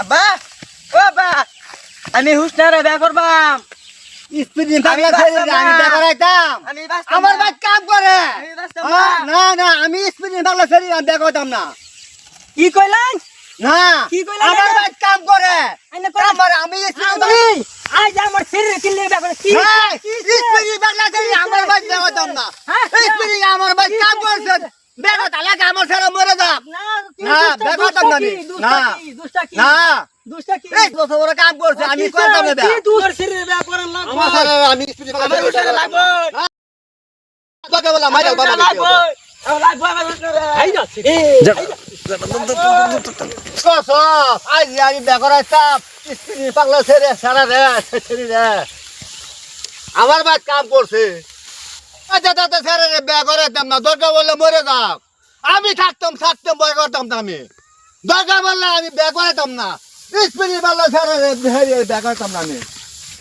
আব্বা ও আব্বা আমি হুসনারে বিয়া করবাম। স্পিডিং পাগলা ছেড়ে আমি না। করাইতাম আমার কাম করে। আমি না। না না আমি স্পিডিং পাগলা ছেড়ে আমি বিয়ে করতাম না। কি কইলেন? না কি আমার? কাম করে। আমার আমি স্পিডিং আজ আমার শরীরে কিনলে বিয়া করে কি স্পিডিং পাগলা ছেড়ে আমার ভাই বিয়ে করতাম না। হ্যাঁ, স্পিডিং আমার ভাই কাম করছে। বিয়ে করতে লাগে আমার ছেড়ে মরে যাম না না, বিয়া আমি। না। না। কাম করছে করতাম না বিয়ে? বিয়া আমার আমি বাদ কাম করছে। আচ্ছা তাতে ছেড়ে রে বে করাইতাম না দরকার বললে মরে যাও। আমি থাকতাম থাকতাম বয় করতাম না আমি। দরকার বললে আমি ব্যাগ করতাম না। স্ত্রী বললে ব্যাগ করতাম না আমি।